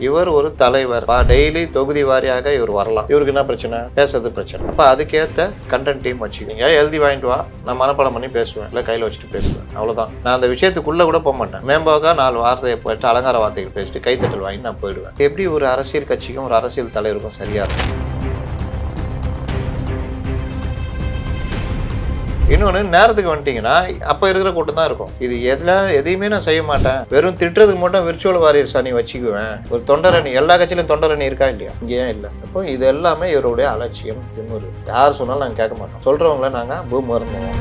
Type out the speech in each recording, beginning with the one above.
இவர் ஒரு தலைவர். டெய்லி தொகுதி வாரியாக இவர் வரலாம். இவருக்கு என்ன பிரச்சனை? பேசுறது பிரச்சனை. அப்போ அதுக்கேற்ற கண்டென்ட் டீம் வச்சுக்கிங்க. எழுதி வாங்கிட்டு வா. நான் மனப்பாடம் பண்ணி பேசுவேன். இல்லை கையில் வச்சுட்டு பேசுவேன். அவ்வளோதான் நான் அந்த விஷயத்துக்குள்ளே கூட போக மாட்டேன். மேம்போக்கா நாலு வார்த்தையை போயிட்டு அலங்கார வார்த்தைகள் பேசிட்டு கைத்தட்டல் வாங்கி நான் போயிடுவேன். எப்படி ஒரு அரசியல் கட்சிக்கும் ஒரு அரசியல் தலைவருக்கும் சரியா இருக்கும்? இன்னொன்று நேரத்துக்கு வந்துட்டீங்கன்னா அப்போ இருக்கிற கூட்டம் தான் இருக்கும். இது எதில் எதையுமே நான் செய்ய மாட்டேன். வெறும் திட்டுறதுக்கு மட்டும் விர்ச்சுவல் வாரியர்ஸ் அணி வச்சுக்குவேன். ஒரு தொண்டரணி எல்லா கட்சியிலும் தொண்டரணி இருக்கா இல்லையா? இங்கே ஏன் இல்லை. அப்போ இது எல்லாமே இவருடைய அலட்சியம் திமுரு. யார் சொன்னாலும் நாங்கள் கேட்க மாட்டோம். சொல்கிறவங்கள நாங்கள் பூமருந்தோம்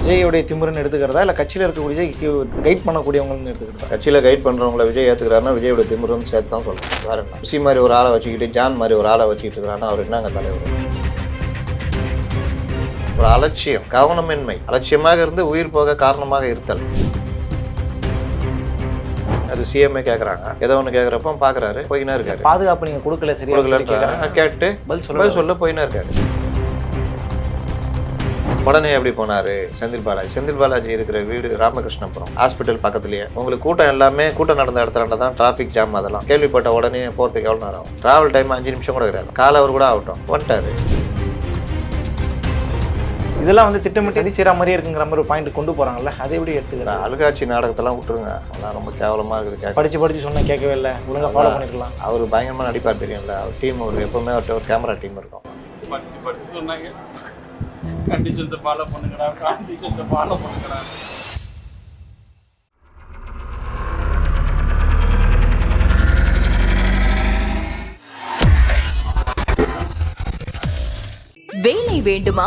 விஜயோடைய திமுறன்னு எடுத்துக்கிறதா? இல்லை கட்சியில் இருக்கக்கூடிய விஜய்க்கு கைட் பண்ணக்கூடியவங்கன்னு எடுத்துக்கிறதா? கட்சியில் கைட் பண்ணுறவங்கள விஜய் ஏற்றுக்கிறாருன்னா விஜயோட திமுருன்னு சேர்த்து தான் சொல்கிறேன் வேற என்ன? சி மாதிரி ஒரு ஆளை வச்சுக்கிட்டு ஜான் மாதிரி ஒரு ஆளை வச்சுக்கிட்டு இருக்கிறான்னா அவர் என்னங்க தலைவர்? ஒரு அலட்சியம் கவனமின்மை அலட்சியமாக இருந்து உயிர் போக காரணமாக இருத்தல். அது சிஎம்ஏ கேட்குறாங்க ஏதோ ஒன்று கேட்குறப்ப பார்க்குறாரு போயினே இருக்காரு. பாதுகாப்பு நீங்கள் கொடுக்கல கேட்கறாங்க. கொடுக்கலன்றாங்க கேட்டு பதில் சொல்ல சொல்ல போயினே இருக்காரு. உடனே எப்படி போனாரு? செந்தில் பாலாஜி. செந்தில் பாலாஜி இருக்கிற வீடு ராமகிருஷ்ணபுரம் ஹாஸ்பிட்டல் பக்கத்துலயே. உங்களுக்கு கூட்டம் எல்லாமே கூட்டம் நடந்த இடத்துல தான் டிராஃபிக் ஜாம் அதெல்லாம். கேள்விப்பட்ட உடனே போகிறதுக்கு எவ்வளோ நேரம் டிராவல் டைம் அஞ்சு நிமிஷம் கூட கிடையாது. கால் அவர் கூட ஆகட்டும். வந்துட்டாரு. இதெல்லாம் வந்து திட்டமிட்டு சரி. செய்கிற மாதிரியே இருக்குங்கிற மாதிரி ஒரு பாயிண்ட் கொண்டு போறாங்கல்ல அதை எப்படி எடுத்துக்கிறா இந்த அழுகாட்சி நாடகத்தெல்லாம் விட்டுருங்க. அதெல்லாம் ரொம்ப கேவலமா இருக்குது கேட்க. படிச்சு படிச்சு சொன்னா கேட்கவே இல்லை. ஒழுங்கா ஃபாலோ பண்ணிருக்கலாம். அவர் பயங்கரமா நடிப்பார் தெரியும்ல. அவர் டீம் ஒரு எப்பவுமே அவர்கிட்ட ஒரு கேமரா டீம் இருக்கும். படிச்சு படிச்சு சொன்னாங்க. கண்டிஷன்ஸை ஃபாலோ பண்ணுங்கடா கண்டிஷன்ஸை ஃபாலோ பண்ணுங்கடா. வேலை வேண்டுமா?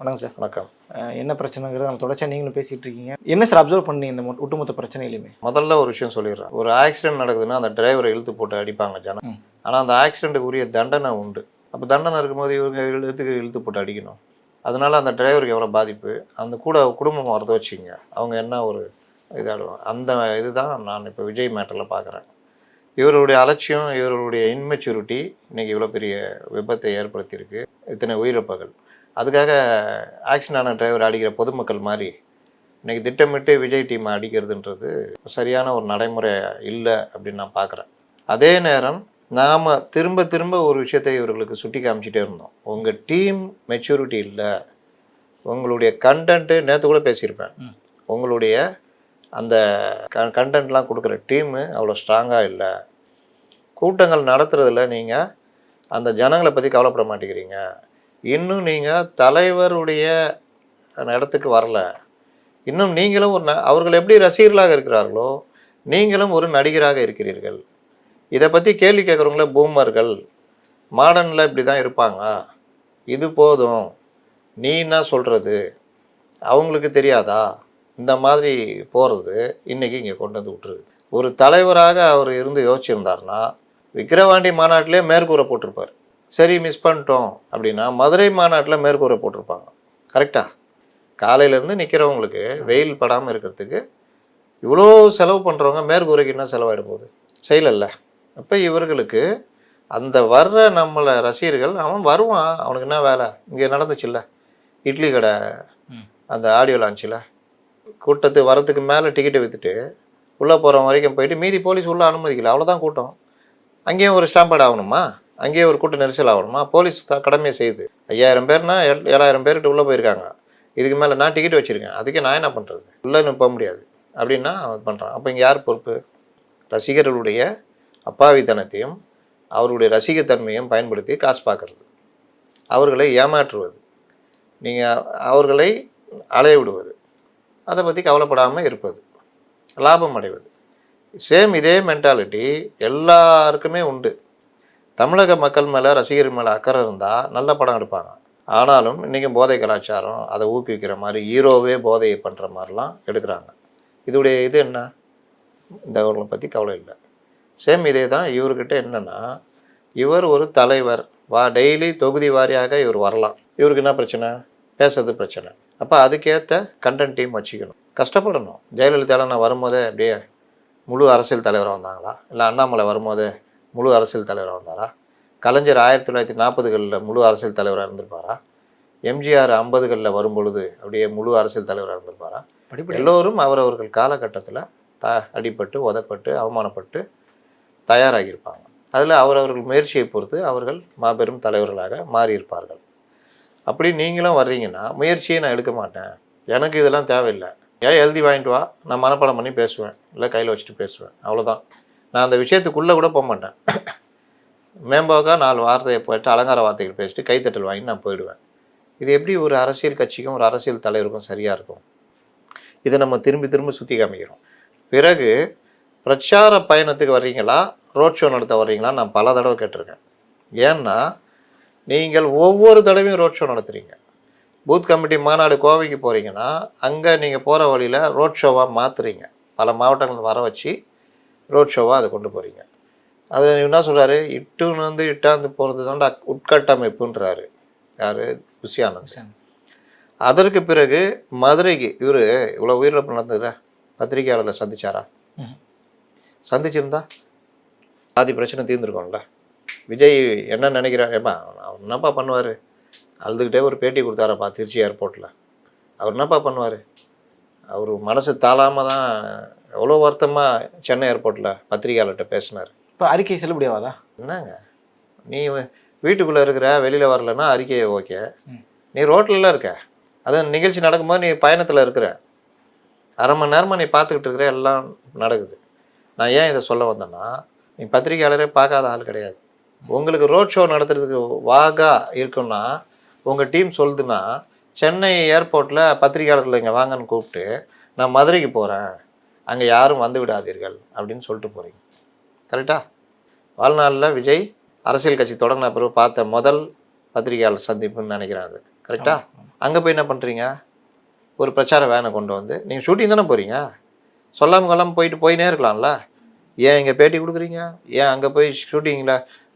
வணக்கம் சார். வணக்கம். என்ன பிரச்சனைங்கிறத நம்ம தொடர்ச்சியாக நீங்களும் பேசிட்டு இருக்கீங்க. என்ன சார் அப்சர்வ் பண்ணி இந்த ஒட்டுமொத்த பிரச்சனையிலுமே? முதல்ல ஒரு விஷயம் சொல்லிடுறேன். ஒரு ஆக்சிடென்ட் நடக்குதுன்னா அந்த டிரைவரை இழுத்து போட்டு அடிப்பாங்க ஜனம். ஆனால் அந்த ஆக்சிடென்ட்டுக்கு உரிய தண்டனை உண்டு. அப்போ தண்டனை இருக்கும்போது இவங்க இழுத்துக்கு இழுத்து போட்டு அடிக்கணும்? அதனால அந்த டிரைவருக்கு எவ்வளோ பாதிப்பு? அந்த கூட குடும்பம் வரத வச்சுங்க அவங்க என்ன ஒரு இதாடுவாங்க. அந்த இதுதான் நான் இப்போ விஜய் மேட்டரில் பார்க்குறேன் இவருடைய அலட்சியம் இவருடைய இன்மெச்சூரிட்டி இன்னைக்கு இவ்வளோ பெரிய விபத்தை ஏற்படுத்தியிருக்கு. இத்தனை உயிரிழப்புகள். அதுக்காக ஆக்சிடென்ட் ஆன டிரைவர் அடிக்கிற பொதுமக்கள் மாதிரி இன்னைக்கு திட்டமிட்டு விஜய் டீமை அடிக்கிறதுன்றது சரியான ஒரு நடைமுறை இல்லை அப்படின்னு நான் பார்க்குறேன். அதே நேரம் நாம் திரும்ப திரும்ப ஒரு விஷயத்தை இவர்களுக்கு சுட்டி காமிச்சிட்டே இருந்தோம். உங்கள் டீம் மெச்சூரிட்டி இல்லை. உங்களுடைய கண்டென்ட்டு நேற்று கூட பேசியிருப்பேன். உங்களுடைய அந்த க கண்டென்ட்லாம் கொடுக்குற டீமு அவ்வளோ ஸ்ட்ராங்காக இல்லை. கூட்டங்கள் நடத்துறதுல நீங்கள் அந்த ஜனங்களை பற்றி கவலைப்பட மாட்டேங்கிறீங்க. இன்னும் நீங்கள் தலைவருடைய அந்த இடத்துக்கு வரல. இன்னும் நீங்களும் ஒரு ந- அவர்கள் எப்படி ரசிகர்களாக இருக்கிறார்களோ நீங்களும் ஒரு நடிகராக இருக்கிறீர்கள். இதை பற்றி கேள்வி கேட்குறவங்கள பூமர்கள். மாடர்னில் இப்படி தான் இருப்பாங்க இது போதும். நீ என்ன சொல்கிறது அவங்களுக்கு தெரியாதா? இந்த மாதிரி போகிறது இன்றைக்கி இங்கே கொண்டு வந்து விட்டுருது. ஒரு தலைவராக அவர் இருந்து யோசிச்சிருந்தாருன்னா விக்கிரவாண்டி மாநாட்டிலே மேற்கூரை போட்டிருப்பார். சரி மிஸ் பண்ணிட்டோம் அப்படின்னா மதுரை மாநாட்டில் மேற்கூரை போட்டிருப்பாங்க. கரெக்டா காலையிலேருந்து நிற்கிறவங்களுக்கு வெயில் படாமல் இருக்கிறதுக்கு இவ்வளோ செலவு பண்ணுறவங்க மேற்கூரைக்கு என்ன செலவாயிட போகுது? செய்யலல்ல அப்போ இவர்களுக்கு அந்த வர்ற நம்மளை ரசிகர்கள் அவன் வருவான். அவனுக்கு என்ன வேலை? இங்கே நடந்துச்சுல்ல? இட்லி கடை. அந்த ஆடியோ லான்ச்சில் கூட்டத்து வரத்துக்கு மேலே டிக்கெட்டை விற்றுட்டு உள்ளே போகிற வரைக்கும் போயிட்டு மீதி போலீஸ் உள்ளே அனுமதிக்கல. அவ்வளோதான் கூட்டம். அங்கேயும் ஒரு ஸ்டாம்பேட் ஆகணுமா? அங்கேயே ஒரு கூட்ட நெரிசல் ஆகணுமா? போலீஸ் த- கடமையை செய்யுது ஐயாயிரம் பேர்னா எல் ஏழாயிரம் பேர்கிட்ட உள்ளே போயிருக்காங்க. இதுக்கு மேலே நான் டிக்கெட் வச்சுருக்கேன். அதுக்கே நான் என்ன பண்ணுறது உள்ளே போக முடியாது. அப்படின்னா அவன் பண்ணுறான் அப்போ இங்கே யார் பொறுப்பு? ரசிகர்களுடைய அப்பாவித்தனத்தையும் அவருடைய ரசிகத்தன்மையும் பயன்படுத்தி காசு பார்க்கறது அவர்களை ஏமாற்றுவது. நீங்கள் அவர்களை அலைய விடுவது அதை பற்றி கவலைப்படாமல் இருப்பது. லாபம் அடைவது. சேம் இதே மென்டாலிட்டி எல்லாருக்குமே உண்டு. தமிழக மக்கள் மேலே ரசிகர் மேலே அக்கறை இருந்தால் நல்ல படம் எடுப்பாங்க. ஆனாலும் இன்றைக்கி போதை கலாச்சாரம் அதை ஊக்குவிக்கிற மாதிரி ஹீரோவே போதையை பண்ணுற மாதிரிலாம் எடுக்கிறாங்க. இதோடைய இது என்ன? இந்த அவர்களை பற்றி கவலை இல்லை. சேம் இதே தான் இவர்கிட்ட என்னென்னா இவர் ஒரு தலைவர். வா டெய்லி தொகுதி வாரியாக இவர் வரலாம். இவருக்கு என்ன பிரச்சனை? பேசுறது பிரச்சனை. அப்போ அதுக்கேற்ற கண்டென்ட் டீம் வச்சுக்கணும். கஷ்டப்படணும். ஜெயலலிதாவில் நான் வரும்போதே அப்படியே முழு அரசியல் தலைவராக வந்தாங்களா? இல்லை அண்ணாமலை வரும்போதே முழு அரசியல் தலைவராக வந்தாரா கலைஞர் ஆயிரத்தி தொள்ளாயிரத்தி நாற்பதுகளில் முழு அரசியல் தலைவராக இருந்திருப்பாரா? எம்ஜிஆர் ஐம்பதுகளில் வரும்பொழுது அப்படியே முழு அரசியல் தலைவராக இருந்திருப்பாரா? எல்லோரும் அவரவர்கள் காலகட்டத்தில் த அடிபட்டு உதப்பட்டு அவமானப்பட்டு தயாராகியிருப்பாங்க. அதில் அவரவர்கள் முயற்சியை பொறுத்து அவர்கள் மாபெரும் தலைவர்களாக மாறியிருப்பார்கள். அப்படி நீங்களும் வர்றீங்கன்னா முயற்சியை நான் எடுக்க மாட்டேன். எனக்கு இதெல்லாம் தேவையில்லை. ஏன் எழுதி வாங்கிட்டு வா? நான் மனப்பாடம் பண்ணி பேசுவேன். இல்லை கையில் வச்சுட்டு பேசுவேன். அவ்வளோதான் நான் அந்த விஷயத்துக்குள்ளே கூட போக மாட்டேன். மேம்போக்காக நாலு வார்த்தையை போயிட்டு அலங்கார வார்த்தைகள் பேசிட்டு கைத்தட்டல் வாங்கி நான் போயிடுவேன். இது எப்படி ஒரு அரசியல் கட்சிக்கும் ஒரு அரசியல் தலைவருக்கும் சரியாக இருக்கும்? இதை நம்ம திரும்பி திரும்ப சுற்றி காமிக்கிறோம். பிறகு பிரச்சார பயணத்துக்கு வர்றீங்களா? ரோட் ஷோ நடத்த வர்றீங்களா நான் பல தடவை கேட்டிருக்கேன். ஏன்னா நீங்கள் ஒவ்வொரு தடவையும் ரோட் ஷோ நடத்துகிறீங்க பூத் கமிட்டி மாநாடு கோவைக்கு போகிறீங்கன்னா அங்கே நீங்கள் போகிற வழியில் ரோட் ஷோவாக மாற்றுறீங்க பல மாவட்டங்கள் வர வச்சு ரோட் ஷோவாக அதை கொண்டு போகிறீங்க அதில் என்ன சொல்கிறாரு இட்டுன்னு வந்து இட்டாந்து போகிறது தான் உட்கட்டமைப்புன்றாரு. யார்? புஷி ஆனந்த் அதற்கு பிறகு மதுரைக்கு இவர் இவ்வளோ உயிரிழப்பு நடந்ததுல? பத்திரிகையாளர்களை சந்திச்சாரா. சந்திச்சிருந்தா? பாதி பிரச்சனை தீர்ந்துருக்கோம்ல. விஜய் என்ன நினைக்கிறார்? ஏப்பா அவர் என்னப்பா பண்ணுவார்? அழுதுகிட்டே ஒரு பேட்டி கொடுத்தாரப்பா திருச்சி ஏர்போர்ட்டில் அவர் என்னப்பா பண்ணுவார்? அவர் மனசு தாளாமல் தான் எவ்வளோ வருத்தமாக சென்னை ஏர்போர்ட்டில் பத்திரிகையாளர்கிட்ட பேசினார். இப்போ அறிக்கை செல்லுபடியாவாதா என்னங்க? நீ வீட்டுக்குள்ளே இருக்கிற வெளியில் வரலன்னா அறிக்கை ஓகே. நீ ரோட்லலாம் இருக்க. அது நிகழ்ச்சி நடக்கும்போது நீ பயணத்தில் இருக்கிற. அரை மணி நேரமாக நீ பார்த்துக்கிட்டு இருக்கிற எல்லாம் நடக்குது. நான் ஏன் இதை சொல்ல வந்தேன்னா நீ பத்திரிகையாளரே பார்க்காத ஆள் கிடையாது. உங்களுக்கு ரோட் ஷோ நடத்துறதுக்கு வாகா இருக்குன்னா உங்கள் டீம் சொல்லுதுன்னா சென்னை ஏர்போர்ட்டில் பத்திரிகையாளர்கள் இங்கே வாங்கன்னு கூப்பிட்டு நான் மதுரைக்கு போகிறேன் அங்கே யாரும் வந்து விடாதீர்கள் அப்படின்னு சொல்லிட்டு போகிறீங்க கரெக்டா? வாழ்நாளில் விஜய் அரசியல் கட்சி தொடங்கின பிறகு பார்த்த முதல் பத்திரிகையாளர் சந்திப்புன்னு நினைக்கிறேன் அது. கரெக்டா? அங்கே போய் என்ன பண்ணுறீங்க ஒரு பிரச்சார வேனை கொண்டு வந்து. நீங்கள் ஷூட்டிங் தானே போகிறீங்க சொல்லாமல் கொள்ளாமல் போயிட்டு போயினே இருக்கலாம்ல. ஏன் இங்கே பேட்டி கொடுக்குறீங்க? ஏன் அங்கே போய் ஷூட்டிங்கில்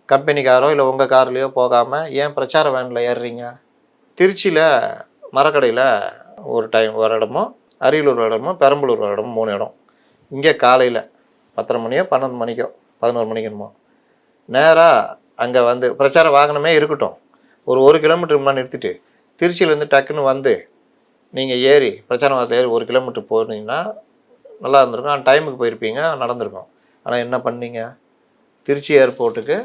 கம்பெனி காரோ இல்லை உங்கள் கார்லேயோ போகாமல் ஏன் பிரச்சார வேனில் ஏறுறீங்க? திருச்சியில் மரக்கடையில் ஒரு டைம் ஒரு இடமும் அரியலூர் இடமும் பெரம்பலூர் இடமும் மூணு இடம். இங்கே காலையில் பத்தரை மணியோ பன்னெண்டு மணிக்கோ பதினோரு மணிக்கு நேராக அங்கே வந்து பிரச்சார வாகனமே இருக்கட்டும். ஒரு ஒரு கிலோமீட்டர் முன்னாடி நிறுத்திட்டு திருச்சியிலேருந்து டக்குன்னு வந்து நீங்கள் ஏறி பிரச்சார வாகனத்தில் ஏறி ஒரு கிலோமீட்டர் போனீங்கன்னா நல்லா இருந்திருக்கும். ஆனால் டைமுக்கு போயிருப்பீங்க நடந்திருக்கும். ஆனால் என்ன பண்ணீங்க? திருச்சி ஏர்போர்ட்டுக்கு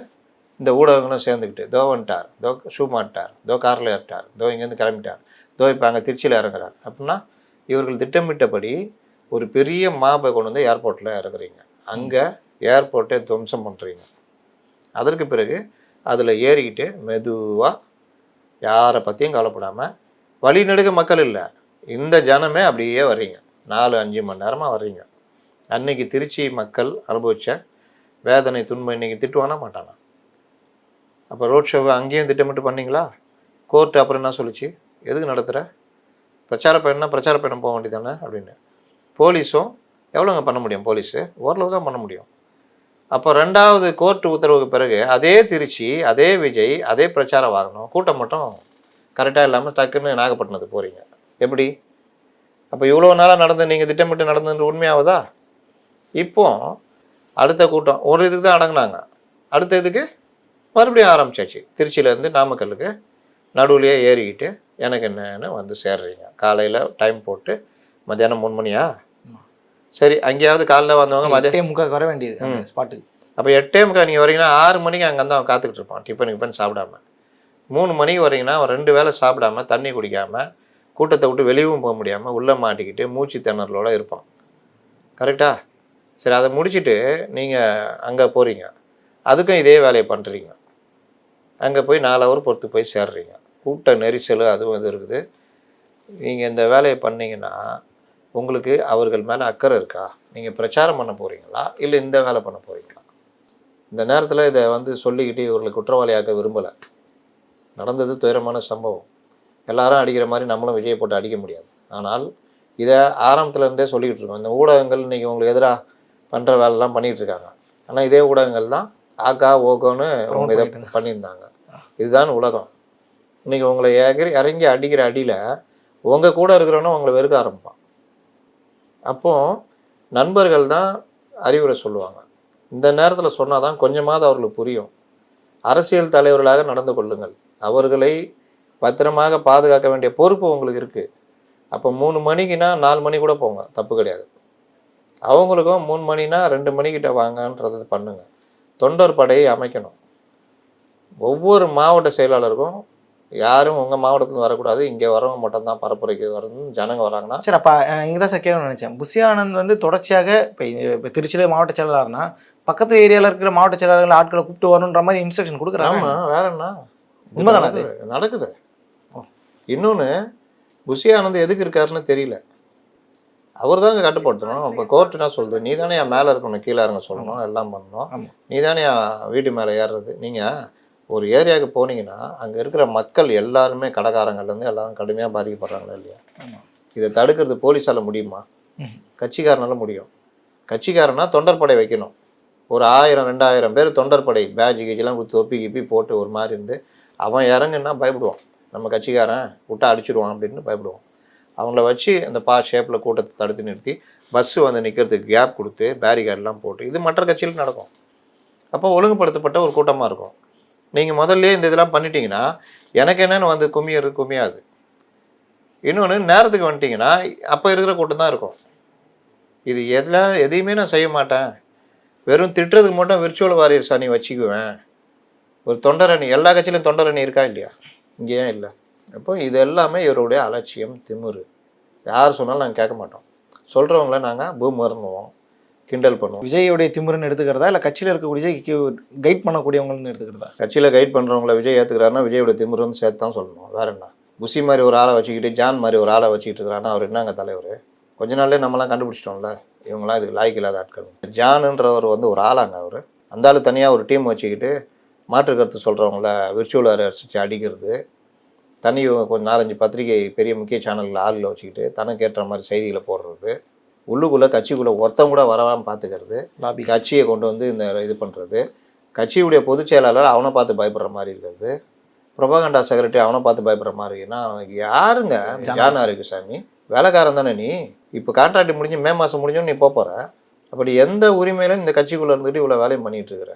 இந்த ஊடகங்களும் சேர்ந்துக்கிட்டு தோ வந்துட்டார் தோ ஷூ மாட்டார் தோ காரில் ஏறிட்டார் தோ இங்கேருந்து கிளம்பிட்டார் தோ இப்போ அங்கே திருச்சியில் இறங்குறார். அப்படின்னா இவர்கள் திட்டமிட்டபடி ஒரு பெரிய மாபை கொண்டு வந்து ஏர்போர்ட்டில் இறக்குறீங்க. அங்கே ஏர்போர்ட்டை துவம்சம் பண்ணுறீங்க அதற்கு பிறகு அதில் ஏறிக்கிட்டு மெதுவாக யாரை பற்றியும் கவலைப்படாமல் வழி நெடுக மக்கள் இல்லை. இந்த ஜனமே அப்படியே வர்றீங்க. நாலு அஞ்சு மணி நேரமாக வர்றீங்க. அன்னைக்கு திருச்சி மக்கள் அனுபவித்த வேதனை துன்பம் இன்னைக்கு திட்டுவானா மாட்டானா? அப்போ ரோட் ஷோவை அங்கேயும் திட்டமிட்டு பண்ணீங்களா? கோர்ட்டு அப்புறம் என்ன சொல்லுச்சு? எதுக்கு நடத்துகிற பிரச்சார பயணம்னா பிரச்சார பயணம் போக வேண்டியதானே அப்படின்னு. போலீஸும் எவ்வளோங்க பண்ண முடியும் போலீஸு? ஓரளவு தான் பண்ண முடியும். அப்போ ரெண்டாவது கோர்ட்டு உத்தரவுக்கு பிறகு அதே திருச்சி அதே விஜய் அதே பிரச்சார வாகனம் கூட்டம் மட்டும் கரெக்டாக இல்லாமல் டக்குன்னு நாகப்பட்டினத்துக்கு போகிறீங்க எப்படி? அப்போ இவ்வளோ நாளாக நடந்து நீங்கள் திட்டமிட்டு நடந்தது உண்மையாவதா? இப்போ அடுத்த கூட்டம் ஒரு இதுக்கு தான் அடங்குனாங்க. அடுத்த இதுக்கு மறுபடியும் ஆரம்பிச்சாச்சு. திருச்சியிலேருந்து நாமக்கல்லுக்கு நடுவுலையே ஏறிக்கிட்டு எனக்கு என்னன்னு வந்து சேர்றீங்க. காலையில் டைம் போட்டு மத்தியானம் மூணு மணியா? சரி அங்கேயாவது காலைல வந்தவங்க மதியம் முக்காக்கு வர வேண்டியது ஸ்பாட்டுக்கு அப்போ எட்டே முக்கா நீங்கள் வரீங்கன்னா ஆறு மணிக்கு அங்கே வந்து அவன் காத்துக்கிட்டு இருப்பான். டிஃபன் கிஃபன் சாப்பிடாம. மூணு மணிக்கு வரீங்கன்னா அவன் ரெண்டு வேளை சாப்பிடாம தண்ணி குடிக்காம கூட்டத்தை விட்டு வெளியவும் போக முடியாமல் உள்ளே மாட்டிக்கிட்டு மூச்சு திணறலோட இருப்பான். கரெக்டா சரி அதை முடிச்சிட்டு நீங்கள் அங்கே போகிறீங்க அதுக்கும் இதே வேலையை பண்ணுறீங்க அங்கே போய் நாலு ஹவர் பொறுத்து போய் சேர்றீங்க. கூட்ட நெரிசல் அதுவும் இது இருக்குது. நீங்கள் இந்த வேலையை பண்ணீங்கன்னா உங்களுக்கு அவர்கள் மேலே அக்கறை இருக்கா? நீங்கள் பிரச்சாரம் பண்ண போகிறீங்களா இல்லை இந்த வேலை பண்ண போகிறீங்களா இந்த நேரத்தில் இதை வந்து சொல்லிக்கிட்டு இவர்களை குற்றவாளியாக்க விரும்பலை. நடந்தது துயரமான சம்பவம். எல்லாரும் அடிக்கிற மாதிரி நம்மளும் விஜயை போட்டு அடிக்க முடியாது. ஆனால் இதை ஆரம்பத்துல இருந்தே சொல்லிக்கிட்டு இருக்கோம். இந்த ஊடகங்கள் இன்னைக்கு உங்களுக்கு எதிராக பண்ணுற வேலைலாம் பண்ணிகிட்டு இருக்காங்க. ஆனால் இதே ஊடகங்கள் தான் ஆகா ஓகோன்னு அவங்க இதை பண்ணியிருந்தாங்க. இதுதான் உலகம். இன்னைக்கு உங்களை இறங்கி அடிக்கிற அடியில் உங்கள் கூட இருக்கிறவனும் உங்களை வெறுக்க ஆரம்பிப்பான். அப்போது நண்பர்கள் தான் அறிவுரை சொல்லுவாங்க. இந்த நேரத்தில் சொன்னால் தான் கொஞ்சமாவது அவர்களுக்கு புரியும். அரசியல் தலைவர்களாக நடந்து கொள்ளுங்கள். அவர்களை பத்திரமாக பாதுகாக்க வேண்டிய பொறுப்பு உங்களுக்கு இருக்குது அப்போ மூணு மணிக்குனா நாலு மணி கூட போங்க. தப்பு கிடையாது. அவங்களுக்கும் மூணு மணினா ரெண்டு மணிக்கிட்ட வாங்கன்றதை பண்ணுங்கள் தொண்டர் படையை அமைக்கணும். ஒவ்வொரு மாவட்ட செயலாளருக்கும் யாரும் உங்கள் மாவட்டத்துலேருந்து வரக்கூடாது. இங்கே வரவங்க மட்டும்தான் பரப்புரைக்கு வரணும். ஜனங்க வராங்கன்னா சரி அப்போ இங்கே தான் சார் கேட்கணும்னு நினச்சேன். புஷி ஆனந்த் வந்து தொடர்ச்சியாக இப்போ இப்போ திருச்சியில் மாவட்ட செயலாளர்னா பக்கத்து ஏரியாவில் இருக்கிற மாவட்ட செயலாளர்கள் ஆட்களை கூப்பிட்டு வரணுன்ற மாதிரி இன்ஸ்ட்ரக்ஷன் கொடுக்குறாங்க. வேற என்ன? உண்மைதானே அது? நடக்குது. இன்னொன்று புஷி ஆனந்த் எதுக்கு இருக்காருன்னு தெரியல. அவர் தாங்க கட்டுப்படுத்தணும். இப்போ கோர்ட் என்ன சொல்லுது நீ தானே என் மேலே இருக்கணும் கீழே இறங்க சொல்லணும் எல்லாம் பண்ணணும். நீ தானே என் வீட்டு மேலே ஏறுறது. நீங்கள் ஒரு ஏரியாவுக்கு போனீங்கன்னா அங்கே இருக்கிற மக்கள் எல்லாருமே கடைக்காரங்கள்லேருந்து எல்லாரும் கடுமையாக பாதிக்கப்படுறாங்களா இல்லையா. இதை தடுக்கிறது போலீஸால முடியுமா. கட்சிக்காரனால முடியும். கட்சிக்காரனா தொண்டர் படை வைக்கணும். ஒரு ஆயிரம் ரெண்டாயிரம் பேர் தொண்டர் படை பேட்ஜ் கீஜெல்லாம் கொடுத்து தொப்பி கிப்பி போட்டு ஒரு மாதிரி இருந்து அவன் இறங்குன்னா பயப்படுவான். நம்ம கட்சிக்காரன் விட்டா அடிச்சிடுவான் அப்படின்னு பயப்படுவான். அவங்கள வச்சு அந்த பா ஷேப்பில் கூட்டத்தை தடுத்து நிறுத்தி பஸ்ஸு வந்து நிற்கிறதுக்கு கேப் கொடுத்து பேரிகார்டெலாம் போட்டு இது மற்ற கட்சியில் நடக்கும். அப்போ ஒழுங்குபடுத்தப்பட்ட ஒரு கூட்டமாக இருக்கும். நீங்கள் முதல்ல இந்த இதெல்லாம் பண்ணிட்டீங்கன்னா எனக்கு என்னென்னு வந்து குமியறது குமியாது. இன்னொன்று நேரத்துக்கு வந்துட்டீங்கன்னா அப்போ இருக்கிற கூட்டம் தான் இருக்கும். இது எதில் எதையுமே நான் செய்ய மாட்டேன். வெறும் திட்டுறதுக்கு மட்டும் விர்ச்சுவல் வாரியர்ஸ் அணி வச்சுக்குவேன். ஒரு தொண்டரணி எல்லா கட்சியிலும் தொண்டரணி இருக்கா இல்லையா? இங்கே ஏன் இல்லை. அப்போ இது எல்லாமே இவருடைய அலட்சியம் திமுரு. யார் சொன்னாலும் நாங்கள் கேட்க மாட்டோம். சொல்கிறவங்கள நாங்கள் பூமருங்குவோம் கிண்டல் பண்ணுவோம். விஜயோடைய திமிருன்னு எடுத்துக்கிறதா? இல்லை கட்சியில் இருக்கக்கூடிய விஜய்க்கு கைட் பண்ணக்கூடியவங்கன்னு எடுத்துக்கிறதா? கட்சியில் கைட் பண்ணுறவங்கள விஜய் ஏற்றுக்கிறாருன்னா விஜயோட திமிருன்னு சேர்த்து தான் சொல்லணும். வேற என்ன? புசி மாதிரி ஒரு ஆளை வச்சுக்கிட்டு ஜான் மாதிரி ஒரு ஆளை வச்சுக்கிட்டு இருக்கிறாருன்னா அவர் என்னங்க தலைவர்? கொஞ்ச நாள்லயே நம்மலாம் கண்டுபிடிச்சிட்டோம்ல. இவங்களாம் இதுக்கு லாய்க்கு இல்லாத ஆட்கள். ஜானுன்றவர் வந்து ஒரு ஆளாங்க அவர். அந்த ஆள் தனியாக ஒரு டீம் வச்சுக்கிட்டு மாற்று கருத்து சொல்கிறவங்கள விர்ச்சுவல் அடிச்சு அடிக்கிறது. தனி கொஞ்சம் நாலஞ்சு பத்திரிகை பெரிய முக்கிய சேனலில் ஆளில் வச்சுக்கிட்டு தனக்கு ஏற்ற மாதிரி செய்திகளை போடுறது. உள்ளுக்குள்ளே கட்சிக்குள்ளே ஒருத்தன் கூட வரவாமல் பார்த்துக்கிறது லாபி கட்சியை கொண்டு வந்து இந்த இது பண்ணுறது கட்சியுடைய பொதுச் செயலாளர் அவனை பார்த்து பயப்படுற மாதிரி இருக்கிறது பிரபாகண்டா செக்ரட்டரி அவனை பார்த்து பயப்படுற மாதிரி இருக்குன்னா அவனுக்கு யாருங்க? ஜானா இருக்கு சாமி? வேலைக்காரன் தானே நீ? இப்போ கான்ட்ராக்ட் முடிஞ்சு மே மாதம் முடிஞ்சோன்னு நீ போக போகிற அப்படி எந்த உரிமையிலும் இந்த கட்சிக்குள்ளே இருந்துட்டு இவ்வளோ வேலையும் பண்ணிட்டு இருக்கிற?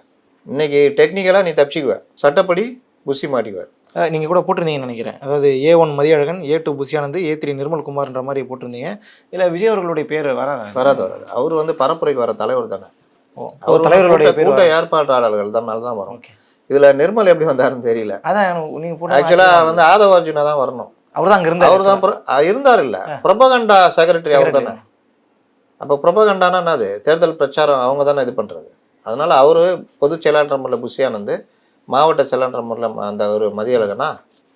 இன்னைக்கு டெக்னிக்கலாக நீ தப்பிச்சுக்குவ. சட்டப்படி புசி மாட்டிக்குவார் அஹ் நீங்க கூட போட்டிருந்தீங்கன்னு நினைக்கிறேன். அதாவது A one Mathiyazhagan A two Bussy Anand A three நிர்மல்குமார்ன்ற மாதிரி போட்டிருந்தீங்க. இல்ல விஜய் அவர்களுடைய பேர் வராதா? வராது வராது. அவர் வந்து பரப்புரைக்கு வர தலைவர் தானே. அவர் தலைவர்களுடைய கூட்ட-. ஏற்பாட்டாளர்கள் தான் மேலே தான் வரும். இதில் நிர்மல் எப்படி வந்தாருன்னு தெரியல. ஆக்சுவலாக வந்து ஆதவ அர்ஜுனா தான் வரணும். அவர் தான் அங்க இருந்தார் அவர் தான் இருந்தார் இல்ல. பிரபகண்டா செக்ரட்டரி அவர் தானே. அப்போ பிரபகண்டானா என்னது? தேர்தல் பிரச்சாரம் அவங்க தானே இது பண்றது. அதனால அவரு பொதுச் செயலாளர் புஷியானந்து மாவட்ட செயலாளர் முறையில் அந்த ஒரு மதியழகனா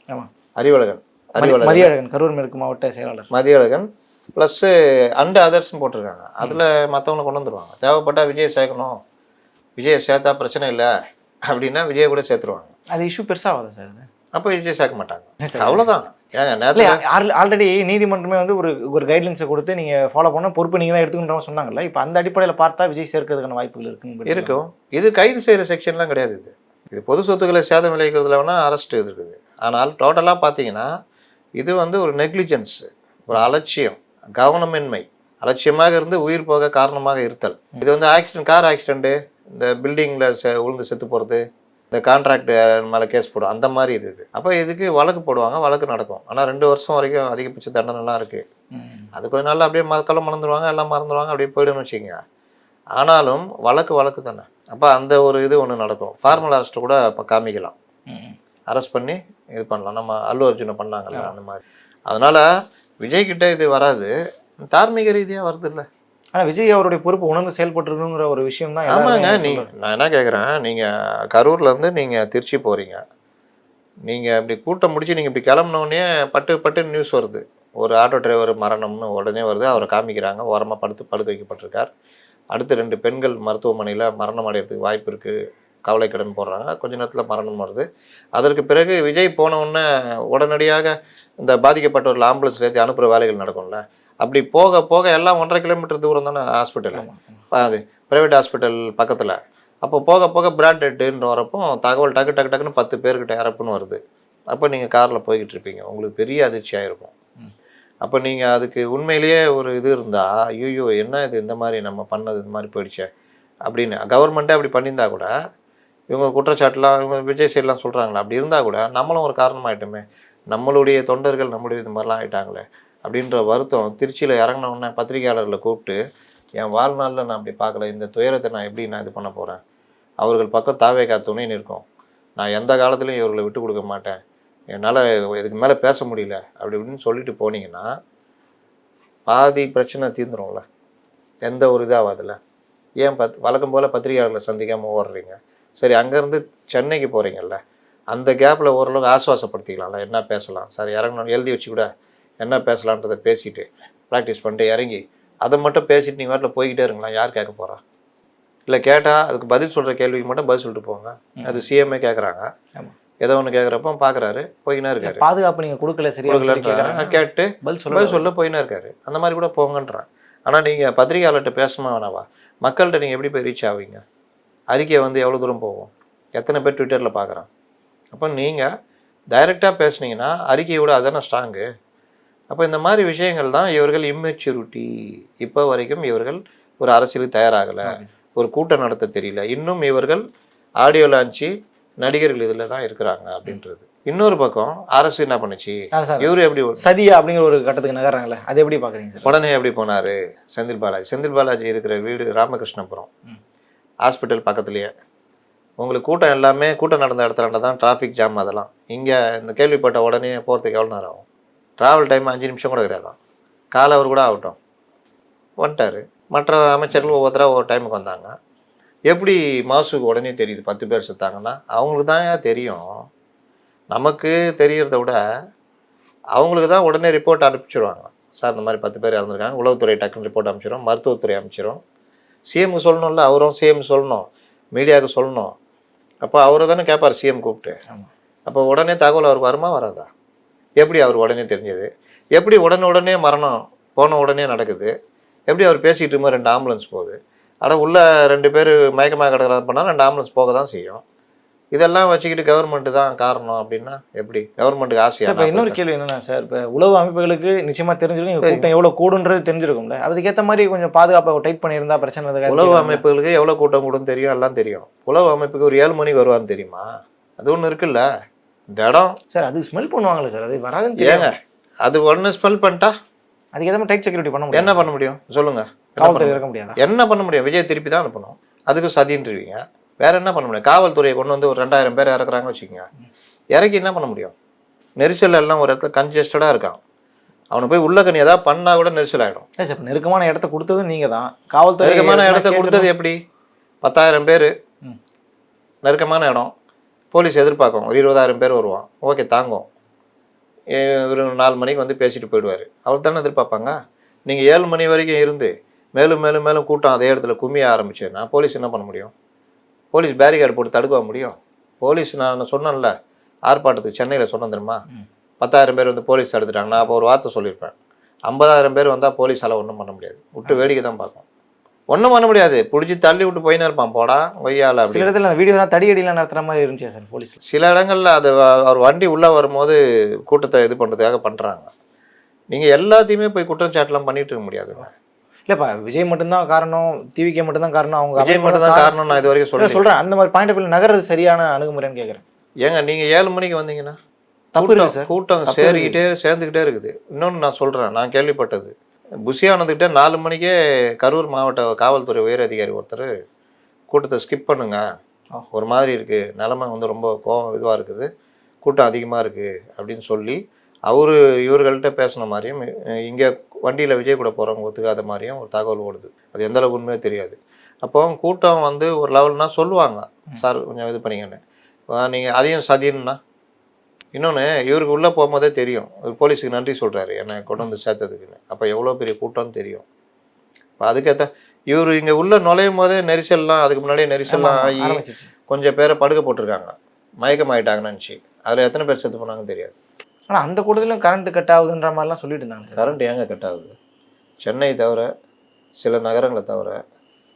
ஆமா. அறிவழகன். அறிவழகன். மதியழகன் கரூர் மேற்கு மாவட்ட செயலாளர். மதியழகன் ப்ளஸ்ஸு அண்டு அதர்ஸ்னு போட்டிருக்காங்க. அதில் மற்றவங்களை கொண்டு வந்துருவாங்க. தேவைப்பட்டா விஜய் சேர்க்கணும். விஜயை சேர்த்தா பிரச்சனை இல்லை. அப்படின்னா விஜயை கூட சேர்த்துருவாங்க. அது இஷ்யூ பெருசா ஆகுது சார் அப்போ விஜய் சேர்க்க மாட்டாங்க. அவ்வளோதான் ஆல்ரெடி நீதிமன்றமே வந்து ஒரு ஒரு கைட்லைன்ஸை கொடுத்து நீங்க ஃபாலோ பண்ண பொறுப்பு நீங்க தான் எடுத்துக்கணுன்ற சொன்னாங்கல்ல. இப்போ அந்த அடிப்படையில பார்த்தா விஜய் சேர்க்கிறதுக்கான வாய்ப்புகள் இருக்குன்னு இருக்கும். இது கைது செய்கிற செக்ஷன்லாம் கிடையாது இது. இது பொது சொத்துக்களை சேதம் விளைவிக்கிறதுல வேணால் அரெஸ்ட் இருக்குது. ஆனால் டோட்டலாக பார்த்தீங்கன்னா இது வந்து ஒரு நெக்லிஜென்ஸ் ஒரு அலட்சியம் கவனமின்மை அலட்சியமாக இருந்து உயிர் போக காரணமாக இருத்தல். இது வந்து ஆக்சிடென்ட் கார் ஆக்சிடென்ட்டு இந்த பில்டிங்கில் செ விழுந்து செத்து போகிறது இந்த கான்ட்ராக்ட் மேலே கேஸ் போடும் அந்த மாதிரி இது இது. அப்போ இதுக்கு வழக்கு போடுவாங்க வழக்கு நடக்கும். ஆனால் ரெண்டு வருஷம் வரைக்கும் அதிகபட்ச தண்டனைலாம் இருக்குது. அது கொஞ்ச நாள்ல அப்படியே மக்களும் மறந்துடுவாங்க எல்லாம் மறந்துடுவாங்க அப்படியே போயிடும்னு வச்சுக்கோங்க. ஆனாலும் வழக்கு வழக்கு தானே அப்போ அந்த ஒரு இது ஒன்று நடக்கும். ஃபார்மல் அரெஸ்ட் கூட இப்போ காமிக்கலாம். அரெஸ்ட் பண்ணி இது பண்ணலாம். நம்ம அல்லு அர்ஜுனை பண்ணாங்கல்ல அந்த மாதிரி. அதனால விஜய் கிட்ட இது வராது. தார்மீக ரீதியாக வருது இல்லை. ஆனா விஜய் அவருடைய பொறுப்பு உணர்ந்து செயல்பட்டுருக்கணுங்கிற ஒரு விஷயம் தான் ஆமாங்க நீ நான் என்ன கேட்குறேன் நீங்கள் கரூர்லேருந்து நீங்கள் திருச்சி போகிறீங்க நீங்கள் இப்படி கூட்டம் முடிச்சு நீங்கள் இப்படி கிளம்புனோடனே பட்டு பட்டு நியூஸ் வருது. ஒரு ஆட்டோ டிரைவர் மரணம்னு உடனே வருது. அவரை காமிக்கிறாங்க. ஓரமாக படுத்து படுக்க வைக்கப்பட்டிருக்கார். அடுத்து ரெண்டு பெண்கள் மருத்துவமனையில் மரணம் அடைகிறதுக்கு வாய்ப்பு இருக்குது கவலைக்கடன் போடுறாங்க. கொஞ்ச நேரத்தில் மரணம் வருது. அதற்கு பிறகு விஜய் போன உடனே உடனடியாக இந்த பாதிக்கப்பட்டவர்கள் ஆம்புலன்ஸ்ல ஏற்றி அனுப்புகிற வேலைகள் நடக்கும்ல. அப்படி போக போக எல்லாம் ஒன்றரை கிலோமீட்டர் தூரம் தானே ஹாஸ்பிட்டல் அது ப்ரைவேட் ஹாஸ்பிட்டல் பக்கத்தில். அப்போ போக போக பிராண்டட்னு வரப்போ தகவல் டக்கு டக்கு டக்குன்னு பத்து பேர்கிட்ட இறப்புன்னு வருது. அப்போ நீங்கள் காரில் போய்கிட்டு இருப்பீங்க. உங்களுக்கு பெரிய அதிர்ச்சியாக இருக்கும். அப்போ நீங்கள் அதுக்கு உண்மையிலேயே ஒரு இது இருந்தால் ஐயோ என்ன இது இந்த மாதிரி நம்ம பண்ணது இந்த மாதிரி போயிடுச்சே அப்படின்னு. கவர்மெண்ட்டே அப்படி பண்ணியிருந்தா கூட இவங்க குற்றச்சாட்டுலாம் இவங்க விஜய் சைட்லாம் சொல்கிறாங்களா அப்படி இருந்தால் கூட நம்மளும் ஒரு காரணமாயிட்டோமே. நம்மளுடைய தொண்டர்கள் நம்மளுடைய இது மாதிரிலாம் ஆயிட்டாங்களே அப்படின்ற வருத்தம் திருச்சியில் இறங்கினவுடனே பத்திரிகையாளர்களை கூப்பிட்டு என் வாழ்நாளில் நான் அப்படி பார்க்கல இந்த துயரத்தை நான் எப்படி நான் இது பண்ண போகிறேன் அவர்கள் பக்கம் தாவேக்கா துணை நிற்கும் நான் எந்த காலத்துலையும் இவர்களை விட்டு கொடுக்க மாட்டேன். என்னால் இதுக்கு மேலே பேச முடியல அப்படி இப்படின்னு சொல்லிட்டு போனீங்கன்னா பாதி பிரச்சனை தீர்ந்துரும்ல. எந்த ஒரு இதாகாதுல்ல ஏன் பத் வழக்கம் போல் பத்திரிகையாளர்களை சந்திக்காமல் ஓடுறீங்க. சரி அங்கேருந்து சென்னைக்கு போகிறீங்கல்ல அந்த கேப்பில் ஓரளவுக்கு ஆசுவாசப்படுத்திக்கலாம்ல. என்ன பேசலாம்? சார் இறங்கணும் எழுதி வச்சு கூட என்ன பேசலான்றதை பேசிட்டு ப்ராக்டிஸ் பண்ணிட்டு இறங்கி அதை மட்டும் பேசிட்டு நீங்கள் வாட்டில் போய்கிட்டே இருங்களா யார் கேட்க போகிறா இல்லை கேட்டால் அதுக்கு பதில் சொல்கிற கேள்விக்கு மட்டும் பதில் சொல்லிட்டு போங்க. அது சிஎம்ஏ கேட்குறாங்க. ஏதோ ஒன்று கேட்குறப்ப பார்க்குறாரு போய்கினே இருக்காரு. பாதுகாப்பு நீங்க கொடுக்கல கொடுக்கலன்றாங்க கேக்குறாங்க. கேட்டு பதில் சொல்ல சொல்ல சொல்ல போயினே இருக்காரு. அந்த மாதிரி கூட போங்கன்றான். ஆனால் நீங்கள் பத்திரிகையாளர்கிட்ட பேசணுமா வேணாவா? மக்கள்கிட்ட நீங்கள் எப்படி போய் ரீச் ஆவீங்க? அறிக்கை வந்து எவ்வளோ தூரம் போகும்? எத்தனை பேர் ட்விட்டரில் பார்க்குறான் அப்போ நீங்கள் டைரெக்டாக பேசுனீங்கன்னா அறிக்கையோட அதானே ஸ்ட்ராங்கு அப்போ இந்த மாதிரி விஷயங்கள் தான் இவர்கள் இம்மெச்சூரிட்டி இப்போ வரைக்கும் இவர்கள் ஒரு அரசியலுக்கு தயாராகலை. ஒரு கூட்டம் நடத்த தெரியல. இன்னும் இவர்கள் ஆடியோ லான்ச்சு நடிகர்கள் இதில் தான் இருக்கிறாங்க அப்படின்றது. இன்னொரு பக்கம் அரசு என்ன பண்ணுச்சு? இவரு எப்படி சதியா அப்படிங்கிற ஒரு கட்டத்துக்கு நகர்றாங்களே அதை எப்படி பாக்குறீங்க உடனே எப்படி போனாரு? செந்தில் பாலாஜி. செந்தில் பாலாஜி இருக்கிற வீடு ராமகிருஷ்ணபுரம். ஹாஸ்பிட்டல் பக்கத்துலயே. உங்களுக்கு கூட்டம் எல்லாமே கூட்டம் நடந்த இடத்துல தான் டிராஃபிக் ஜாம் அதெல்லாம். இங்கே இந்த கேள்விப்பட்ட உடனே போகிறதுக்கு எவ்வளோ நேரம் ஆகும்? ட்ராவல் டைம் அஞ்சு நிமிஷம் கூட கிடையாதான் காலை அவர் கூட ஆகட்டும். வந்துட்டாரு. மற்ற அமைச்சர்கள் ஒவ்வொருத்தராக ஒவ்வொரு டைமுக்கு வந்தாங்க. எப்படி மாசுக்கு உடனே தெரியுது? பத்து பேர் செத்தாங்கன்னா அவங்களுக்கு தான் தெரியும். நமக்கு தெரியறத விட அவங்களுக்கு தான் உடனே ரிப்போர்ட் அனுப்பிச்சிடுவாங்க சார் இந்த மாதிரி பத்து பேர் இறந்துருக்காங்க. உளவுத்துறை டக்குன்னு ரிப்போர்ட் அமைச்சிடும் மருத்துவத்துறை அமைச்சிடும் சிஎம்க்கு சொல்லணும்ல அவரும் சிஎம் சொல்லணும். மீடியாவுக்கு சொல்லணும். அப்போ அவரை தானே கேட்பார் சிஎம் கூப்பிட்டு. அப்போ உடனே தகவல் அவருக்கு வருமா வராதா? எப்படி அவர் உடனே தெரிஞ்சது? எப்படி உடனே உடனே மரணம் போன உடனே நடக்குது? எப்படி அவர் பேசிகிட்டு இருக்கும்போது ரெண்டு ஆம்புலன்ஸ் போகுது? ஆனால் உள்ள ரெண்டு பேர் மயக்கமாக கிடக்கிறாங்க பண்ணால் ரெண்டு ஆம்புலன்ஸ் போக தான் செய்யும். இதெல்லாம் வச்சுக்கிட்டு கவர்மெண்ட் தான் காரணம் அப்படின்னா எப்படி? கவர்மெண்ட்டுக்கு ஆசையா? இப்ப இன்னொரு கேள்வி என்னன்னா சார் இப்ப உளவு அமைப்புகளுக்கு நிச்சயமா தெரிஞ்சிருக்கும். கூட்டம் எவ்வளவு கூடுன்றது தெரிஞ்சிருக்கும்ல. அதுக்கேத்த மாதிரி கொஞ்சம் பாதுகாப்பை டைட் பண்ணியிருந்தா பிரச்சனை இருக்காது உளவு அமைப்புகளுக்கு எவ்வளோ கூட்டம் கூடும் தெரியும்? எல்லாம் தெரியும். உளவு அமைப்புக்கு ஒரு ஏழு மணிக்கு வருவான்னு தெரியுமா? அது ஒன்று இருக்குல்ல. இந்த இடம். சார் அது ஸ்மெல் பண்ணுவாங்களே சார் அது வராதுன்னு ஏங்க அது ஒன்று ஸ்மெல் பண்ணிட்டா? அதுக்கேற்ற மாதிரி டைட் செக்யூரிட்டி பண்ண முடியும். என்ன பண்ண முடியும்? சொல்லுங்க. என்ன காவல்துறை இருக்க முடியாதா? என்ன பண்ண முடியும்? விஜய் திருப்பி தான் அனுப்பணும். அதுக்கு சதின்றுவீங்க. வேற என்ன பண்ண முடியும்? காவல்துறையை கொண்டு வந்து ஒரு ரெண்டாயிரம் பேர் இறக்குறாங்கன்னு வச்சுக்கோங்க. இறக்கி என்ன பண்ண முடியும்? நெரிசல் எல்லாம் ஒரு இடத்துல கன்ஜஸ்டடாக இருக்கான். அவனை போய் உள்ள கண்ணி ஏதாவது பண்ணா கூட நெரிசல் ஆகிடும் இல்ல சார் நெருக்கமான இடத்த கொடுத்ததும் நீங்க தான். காவல்துறை நெருக்கமான இடத்த. கொடுத்தது எப்படி? பத்தாயிரம் பேர். நெருக்கமான இடம். போலீஸ் எதிர்பார்க்கும். ஒரு இருபதாயிரம் பேர் வருவான். ஓகே தாங்கும். ஒரு நாலு மணிக்கு வந்து பேசிட்டு போயிடுவார். அவர் தானே எதிர்பார்ப்பாங்க? நீங்கள் ஏழு மணி வரைக்கும் இருந்து மேலும் மேலும் மேலும் கூட்டம் அதே இடத்துல கும்மிய ஆரம்பிச்சேன்னா போலீஸ் என்ன பண்ண முடியும்? போலீஸ் பேரிகார்டு போட்டு தடுக்க முடியும்? போலீஸ் நான் சொன்னேன்ல ஆர்ப்பாட்டத்துக்கு சென்னையில் சொன்னேன் தெரியுமா. பத்தாயிரம் பேர் வந்து போலீஸ் தடுத்துட்டாங்க நான் அப்போ ஒரு வார்த்தை சொல்லியிருப்பேன். ஐம்பதாயிரம் பேர் வந்தால் போலீஸால் ஒன்றும் பண்ண முடியாது. விட்டு வேடிக்கை தான் பார்க்கும். ஒன்றும் பண்ண முடியாது. பிடிச்சி தள்ளி விட்டு போயினே இருப்பான். போடா ஒய்யால சில இடத்துல அந்த வீடியோலாம் தடி அடிலாம் நடத்துற மாதிரி இருந்துச்சு சார் போலீஸ் சில இடங்கள்ல அது அவர் வண்டி உள்ளே வரும்போது கூட்டத்தை இது பண்ணுறதுக்காக பண்ணுறாங்க நீங்கள் எல்லாத்தையுமே போய் குற்றச்சாட்டுலாம் பண்ணிட்டு இருக்க முடியாதுங்க. இல்லப்பா விஜய் மட்டும்தான் காரணம் டிவிக்கே மட்டும்தான் காரணம் அவங்க விஜய் அமைப்பு மட்டும் தான் காரணம். நான் இது வரைக்கும் சொல்றேன் சொல்றேன். அந்த மாதிரி பாயிண்ட் ஆஃப் நகர்றது சரியான அணுகுமுறைன்னு கேக்குறேன். ஏங்க நீங்கள் ஏழு மணிக்கு வந்தீங்கன்னா தப்பு கூட்டம் இருக்கு சார் கூட்டம் தப்பு சேரிக்கிட்டே சேர்ந்துக்கிட்டே இருக்குது. இன்னொன்று நான் சொல்கிறேன் நான் கேள்விப்பட்டது. புஷி ஆனந்துக்கிட்ட நாலு மணிக்கே கரூர் மாவட்ட காவல்துறை உயர் அதிகாரி ஒருத்தர் கூட்டத்தை ஸ்கிப் பண்ணுங்க. ஒரு மாதிரி இருக்குது நிலமை வந்து ரொம்ப கோவம் இதுவாக இருக்குது. கூட்டம் அதிகமாக இருக்குது அப்படின்னு சொல்லி அவர் இவர்கள்ட்ட பேசின மாதிரியும் இங்கே வண்டியில் விஜய் கூட போகிறவங்க ஒத்துக்காத மாதிரியும் ஒரு தகவல் ஓடுது. அது எந்த அளவுக்கு உண்மையோ தெரியாது. அப்போ கூட்டம் வந்து ஒரு லெவல்னா சொல்லுவாங்க. சார் கொஞ்சம் இது பண்ணிங்கன்னு நீங்கள் அதையும் சதின்னா இன்னொன்று இவருக்கு உள்ளே போகும்போதே தெரியும். போலீஸுக்கு நன்றி சொல்கிறாரு என்னை கொண்டு வந்து சேர்த்ததுக்குன்னு. அப்போ எவ்வளோ பெரிய கூட்டம்னு தெரியும். இப்போ அதுக்கேற்ற இவர் இங்கே உள்ளே நுழையும் போதே நெரிசல்லாம் அதுக்கு முன்னாடியே நெரிசல்லாம் ஆகி கொஞ்சம் பேரை படுக்க போட்டிருக்காங்க. மயக்கம் ஆயிட்டாங்கன்னு நினச்சி. அதில் எத்தனை பேர் செத்து போனாங்கன்னு தெரியாது. ஆனால் அந்த கூட்டத்திலும் கரண்ட் கட் ஆகுதுன்ற மாதிரிலாம் சொல்லிட்டு இருந்தாங்க கரண்ட் ஏங்க கட் ஆகுது? சென்னை தவிர சில நகரங்களை தவிர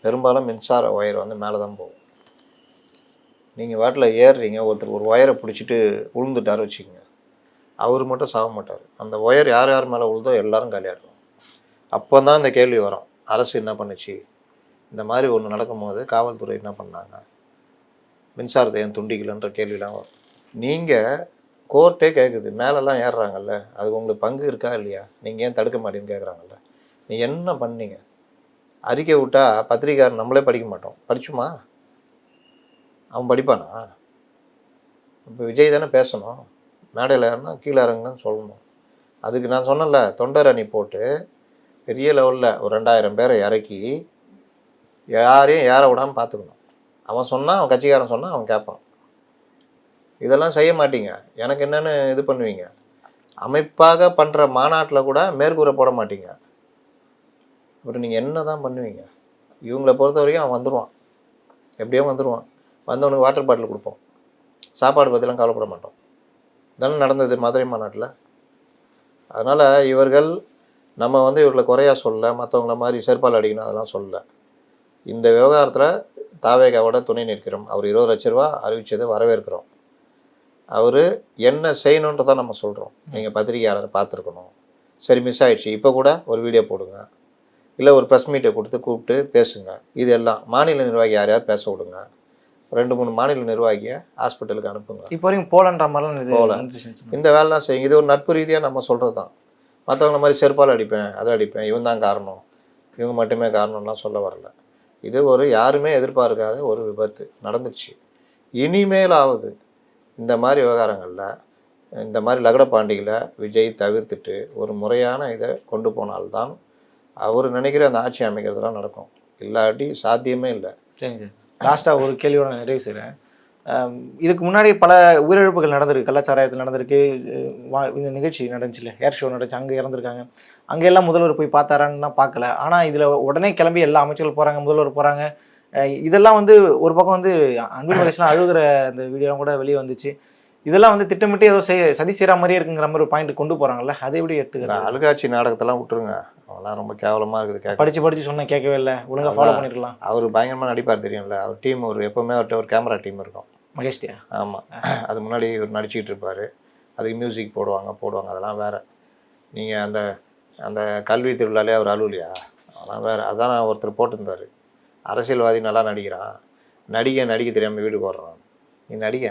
பெரும்பாலும் மின்சார ஒயர் வந்து மேலே தான் போகும். நீங்கள் வாட்டில் ஏறுறீங்க ஒருத்தர் ஒரு ஒயரை பிடிச்சிட்டு விழுந்துட்டாரு வச்சுக்கோங்க. அவர் மட்டும் சாக மாட்டார். அந்த ஒயர் யார் யார் மேலே உழுதோ எல்லாரும் காலியாகிடும் அப்போ தான் இந்த கேள்வி வரும். அரசு என்ன பண்ணுச்சு? இந்த மாதிரி ஒன்று நடக்கும்போது காவல்துறை என்ன பண்ணாங்க? மின்சாரத்தை ஏன் துண்டிக்கலன்ற கேள்விலாம் வரும். நீங்கள் கோர்ட்டே கேட்குது மேலெல்லாம் ஏறுறாங்கல்ல அது உங்களுக்கு பங்கு இருக்கா இல்லையா? நீங்கள் ஏன் தடுக்க மாட்டேன்னு கேட்குறாங்கல்ல நீ என்ன பண்ணீங்க? அறிக்கை விட்டா பத்திரிக்காரன் நம்மளே படிக்க மாட்டோம். படிச்சுமா? அவன் படிப்பானா? இப்போ விஜய் தானே பேசணும். மேடையில் ஏறினா கீழே இறங்குன்னு சொல்லணும். அதுக்கு நான் சொன்னேன்ல தொண்டர் அணி போட்டு பெரிய லெவலில் ஒரு ரெண்டாயிரம் பேரை இறக்கி யாரையும் ஏற விடாமல் பார்த்துக்கணும். அவன் சொன்னால் அவன் கட்சிக்காரன் சொன்னால் அவன் கேட்பான். இதெல்லாம் செய்ய மாட்டீங்க. எனக்கு என்னென்னு இது பண்ணுவீங்க. அமைப்பாக பண்ணுற மாநாட்டில் கூட மேற்கூரை போட மாட்டீங்க. அப்புறம் நீங்கள் என்ன தான் பண்ணுவீங்க? இவங்களை பொறுத்த வரைக்கும் அவன் வந்துடுவான் எப்படியோ வந்துடுவான் வந்தவனுக்கு வாட்டர் பாட்டில் கொடுப்போம். சாப்பாடு பற்றிலாம் கவலைப்பட மாட்டோம். தானே நடந்தது மதுரை மாநாட்டில். அதனால் இவர்கள் நம்ம வந்து இவர்களை குறையாக சொல்ல மற்றவங்கள மாதிரி செருப்பால் அடிக்கணும் அதெல்லாம் சொல்ல. இந்த விவகாரத்தில் தாவேகாவோட துணை நிற்கிறோம். அவர் இருபது லட்ச ரூபா அறிவித்ததை வரவேற்கிறோம். அவர் என்ன செய்யணுன்றதை நம்ம சொல்கிறோம் நீங்கள் பத்திரிகையாளர் பார்த்துருக்கணும். சரி மிஸ் ஆயிடுச்சு. இப்போ கூட ஒரு வீடியோ போடுங்க. இல்லை ஒரு ப்ரெஸ் மீட்டை கொடுத்து கூப்பிட்டு பேசுங்க. இது எல்லாம் மாநில நிர்வாகி யாரையாவது பேச விடுங்க. ரெண்டு மூணு மாநில நிர்வாகியை ஹாஸ்பிட்டலுக்கு அனுப்புங்க. இப்போ வரைக்கும் போலன்ற மாதிரிலாம் போல. சொன்னாங்க. இந்த வேலைலாம் செய்யுங்க. இது ஒரு நட்பு ரீதியாக நம்ம சொல்கிறது தான். மற்றவங்கள மாதிரி செருப்பால் அடிப்பேன் அதை அடிப்பேன். இவன் தான் காரணம். இவங்க மட்டுமே காரணம்லாம் சொல்ல வரல. இது ஒரு யாருமே எதிர்பார்க்காத ஒரு விபத்து நடந்துச்சு இனிமேலாவது இந்த மாதிரி விவகாரங்களில் இந்த மாதிரி லகடபாண்டிகளை விஜய் தவிர்த்துட்டு ஒரு முறையான இதை கொண்டு போனால்தான் அவர் நினைக்கிற அந்த ஆட்சி அமைக்கிறதுலாம் நடக்கும். இல்லாட்டி சாத்தியமே இல்லை. சரிங்க. லாஸ்ட்டாக ஒரு கேள்வியோட நான் நிறைவு செய்கிறேன் இதுக்கு முன்னாடி பல உயிரிழப்புகள் நடந்திருக்கு. கள்ளச்சாராயத்தில் நடந்திருக்கு. வா- இந்த நிகழ்ச்சி நடந்துச்சுல. ஏர் ஷோ நடந்துச்சு. அங்கே இறந்துருக்காங்க. அங்கே எல்லாம் முதல்வர் போய் பார்த்தாரான்னு பார்க்கல. ஆனால் இதில் உடனே கிளம்பி எல்லா அமைச்சர்கள் போகிறாங்க முதல்வர் போகிறாங்க இதெல்லாம் வந்து ஒரு பக்கம் வந்து அன்பில் மகேஷ்லாம் அழுகிற அந்த வீடியோலாம் கூட வெளியே வந்துச்சு. இதெல்லாம் வந்து திட்டமிட்டு ஏதோ செய்ய சதி செய்கிற மாதிரியே இருக்குங்கிற மாதிரி ஒரு பாயிண்ட் கொண்டு போகிறாங்கல்ல அதை எப்படி இந்த எடுத்துக்கிறது அழுகாட்சி நாடகத்தெல்லாம் விட்டுருங்க. அவெல்லாம் ரொம்ப கேவலமாக இருக்குது கேட்க படித்து படித்து சொன்னா கேட்கவே இல்லை. ஒழுங்கா ஃபாலோ. பண்ணிருக்கலாம். அவர் பயங்கரமாக நடிப்பார் தெரியும்ல. அவர் டீம் ஒரு எப்போவுமே அவர்கிட்ட ஒரு கேமரா டீம் இருக்கும். மகேஷ்டியா ஆமாம் அது முன்னாடி இவர் நடிச்சிட்டு இருப்பார். அதுக்கு மியூசிக் போடுவாங்க போடுவாங்க. அதெல்லாம் வேற. நீங்கள் அந்த அந்த கல்வி திருவிழாலே அவர் அழுவலையா? அதெல்லாம் வேற. அதான் ஒருத்தர் போட்டிருந்தார். அரசியல்வாதி நல்லா நடிக்கிறான். நடிகை நடிக்க தெரியாமல் வீடு போடுறான் நீ நடிக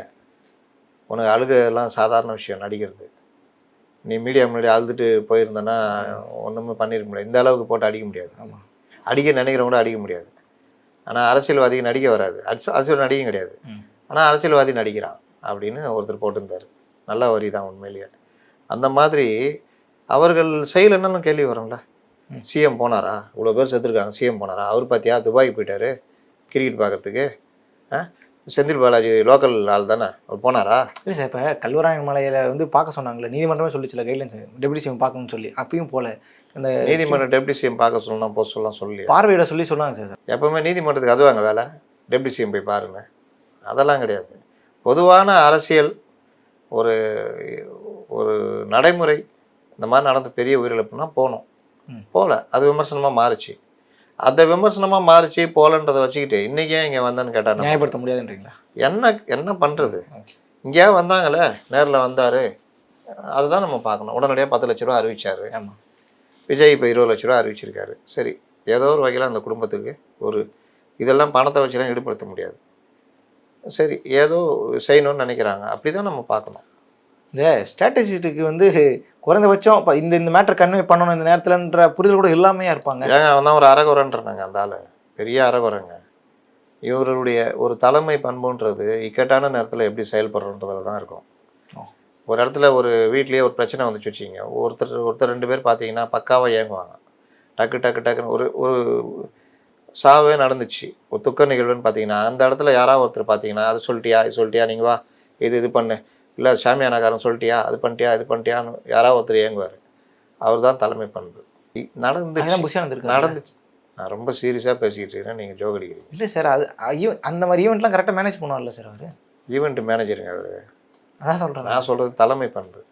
உனக்கு அழுகெல்லாம் சாதாரண விஷயம் நடிக்கிறது. நீ மீடியா முன்னாடி அழுதுட்டு போயிருந்தேன்னா ஒன்றுமே பண்ணிருக்க முடியாது. இந்த அளவுக்கு போட்டு அடிக்க முடியாது. ஆமாம் அடிக்க நினைக்கிறவங்க கூட அடிக்க முடியாது. ஆனால் அரசியல்வாதிக்கு நடிக்க வராது. அரசு அரசியல் நடிகம் கிடையாது. ஆனால் அரசியல்வாதி நடிக்கிறான் அப்படின்னு ஒருத்தர் போட்டிருந்தார். நல்ல வரி தான் உண்மையிலேயே. அந்த மாதிரி அவர்கள் செயல் என்னன்னு கேள்வி வரும்ல. சிஎம் போனாரா? இவ்வளோ பேர் செத்துருக்காங்க. சிஎம் போனாரா? அவர் பார்த்தியா துபாய் போயிட்டாரு. கிரிக்கெட் பார்க்கறதுக்கு. ஆ? செந்தில் பாலாஜி லோக்கல் ஆள் தானே? அவர் போனாரா? இல்லை சார் இப்போ கல்வராயன் மலையில வந்து பார்க்க சொன்னாங்களே நீதிமன்றமே சொல்லிச்சுல கைட்லைன்ஸ் டெபுட்டி சிஎம் பார்க்கணும்னு சொல்லி. அப்பயும் போல. இந்த நீதிமன்ற டெப்டி சிஎம் பார்க்க சொல்லலாம் போக சொல்லலாம் சொல்லி பார்வையிட சொல்லி சொன்னாங்க சார் எப்பவுமே நீதிமன்றத்துக்கு அதுவாங்க வேலை. டெப்டி சிஎம் போய் பாருங்க. அதெல்லாம் கிடையாது. பொதுவான அரசியல் ஒரு ஒரு நடைமுறை. இந்த மாதிரி நடந்த பெரிய உயிரிழப்புனா போகணும். போகல. அது விமர்சனமாக மாறுச்சு. அந்த விமர்சனமாக மாறுச்சு போகலன்றதை வச்சுக்கிட்டு இன்னைக்கு ஏன் இங்கே வந்தேன்னு கேட்டாங்க நியாயப்படுத்த முடியாதுன்றீங்களா? என்ன என்ன பண்ணுறது இங்கேயா வந்தாங்களே நேரில் வந்தார். அதுதான் நம்ம பார்க்கணும். உடனடியாக பத்து லட்ச ரூபா அறிவிச்சாரு. விஜய் இப்போ இருபது லட்ச ரூபா அறிவிச்சிருக்காரு. சரி ஏதோ ஒரு வகையில் அந்த குடும்பத்துக்கு ஒரு இதெல்லாம் பணத்தை வச்சுலாம் ஈடுபடுத்த முடியாது. சரி ஏதோ செய்யணும்னு நினைக்கிறாங்க. அப்படி தான் நம்ம பார்க்கணும். இந்த ஸ்ட்ராட்டஜிஸ்ட்டுக்கு வந்து குறைந்தபட்சம் இப்போ இந்த இந்த மேட்டர் கன்வே பண்ணணும் இந்த நேரத்துலன்ற புரிதல் கூட இல்லாமையா இருப்பாங்க. ஏங்க அவன் தான் ஒரு அறகுறைன்றாங்க அந்த ஆள். பெரிய அறகுறைங்க. இவர்களுடைய ஒரு தலைமை பண்புன்றது இக்கட்டான நேரத்தில் எப்படி செயல்படுறன்றதுல தான் இருக்கும். ஒரு இடத்துல ஒரு வீட்லேயே ஒரு பிரச்சனை வந்துச்சு வச்சிங்க ஒருத்தர் ஒருத்தர் ரெண்டு பேர் பார்த்தீங்கன்னா பக்காவாக இயங்குவாங்க டக்கு டக்கு டக்குன்னு ஒரு ஒரு சாவே நடந்துச்சு. ஒரு துக்க நிகழ்வுன்னு பார்த்தீங்கன்னா அந்த இடத்துல யாராவது ஒருத்தர் பார்த்தீங்கன்னா அது சொல்லிட்டியா இது சொல்லிட்டியா நீங்கள் வா இது இது பண்ணு. இல்லை சாமியானக்காரன் சொல்லிட்டியா? அது பண்ணிட்டியா? இது பண்ணிட்டியான்னு யாராவது ஒருத்தர் இயங்குவார் அவர் தான் தலைமை பண்பு. இ- நடந்துச்சு. நான் ரொம்ப சீரியஸாக பேசிக்கிட்டு இருக்கேன். நீங்கள் ஜோக் அடிக்கிறீங்க. இல்லை சார் அது ஐயோ அந்த மாதிரி ஈவெண்ட்லாம் கரெக்டாக மேனேஜ் பண்ணுவார்ல சார் அவர்? ஈவெண்ட் மேனேஜருங்க அவர். அதான் சொல்கிறேன் நான் சொல்கிறது தலைமை பண்பு.